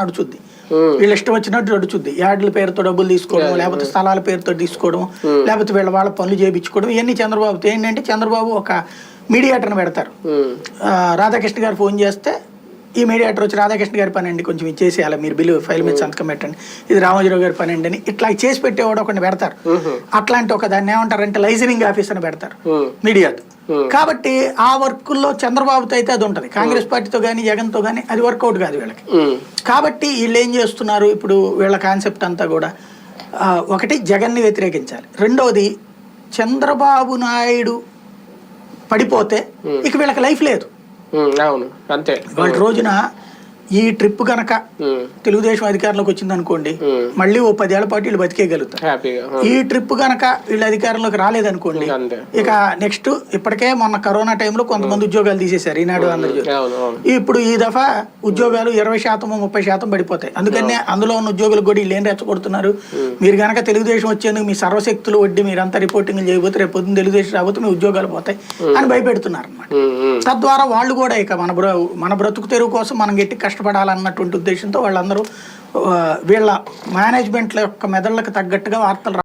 నడుచుద్ది. వీళ్ళ ఇష్టం వచ్చినట్టు నడుచుద్ది. యాడ్ల పేరుతో డబ్బులు తీసుకోవడం లేకపోతే స్థలాల పేరుతో తీసుకోవడం లేకపోతే వీళ్ళ వాళ్ళ పనులు చేయించుకోవడం ఇవన్నీ చంద్రబాబుతో ఏంటంటే చంద్రబాబు ఒక మీడియేటర్ని పెడతారు. రాధాకృష్ణ గారు ఫోన్ చేస్తే ఈ మీడియేటర్ వచ్చి రాధాకృష్ణ గారి పని అండి కొంచెం ఇచ్చేసేయాలి మీరు బిల్లు ఫైల్ మీద సంతకం పెట్టండి ఇది రామోజీరావు గారి పని అండి అని ఇట్లా చేసి పెట్టేవాడు ఒకరిని పెడతారు. అట్లాంటి ఒక దాన్ని ఏమంటారంటే లైజనింగ్ ఆఫీసర్ అని పెడతారు. మీడియాతో. కాబట్టి ఆ వర్కుల్లో చంద్రబాబుతో అయితే అది ఉంటుంది. కాంగ్రెస్ పార్టీతో కానీ జగన్తో కానీ అది వర్కౌట్ కాదు వీళ్ళకి. ఉమ్, కాబట్టి వీళ్ళు ఏం చేస్తున్నారు ఇప్పుడు వీళ్ళ కాన్సెప్ట్ అంతా కూడా? ఒకటి జగన్ని వ్యతిరేకించాలి. రెండవది చంద్రబాబు నాయుడు పడిపోతే ఇక వీళ్ళకి లైఫ్ లేదు. అవును. అంతే. వాళ్ళ రోజున ఈ ట్రిప్ కనుక తెలుగుదేశం అధికారంలోకి వచ్చింది అనుకోండి మళ్ళీ ఓ పదేళ్ళ పాటు వీళ్ళు బతికేయగలుగుతారు. ఈ ట్రిప్ కనుక వీళ్ళ అధికారంలోకి రాలేదనుకోండి ఇక నెక్స్ట్ ఇప్పటికే మొన్న కరోనా టైంలో కొంతమంది ఉద్యోగాలు తీసేశారు ఈనాడు ఆంధ్రజ్యోతి అవును ఇప్పుడు ఈ దఫా ఉద్యోగాలు ఇరవై శాతం ముప్పై శాతం పడిపోతాయి. అందుకనే అందులో ఉన్న ఉద్యోగులకు కూడా వీళ్ళు ఏం రెచ్చగొడుతున్నారు? మీరు కనుక తెలుగుదేశం వచ్చేందుకు మీ సర్వశక్తులు వడ్డీ మీరంతా రిపోర్టింగ్ చేయబోతే రేపు పొద్దున్న తెలుగుదేశం రాబోతే మీ ఉద్యోగాలు పోతాయి అని భయపెడుతున్నారు అనమాట తద్వారా వాళ్ళు కూడా ఇక మన బ్ర మన బ్రతుకు తెరువు కోసం మనం గట్టి కష్టపడాలన్నటువంటి ఉద్దేశంతో వాళ్ళందరూ వీళ్ళ మేనేజ్మెంట్ల యొక్క మెదళ్ళకు తగ్గట్టుగా వార్తలు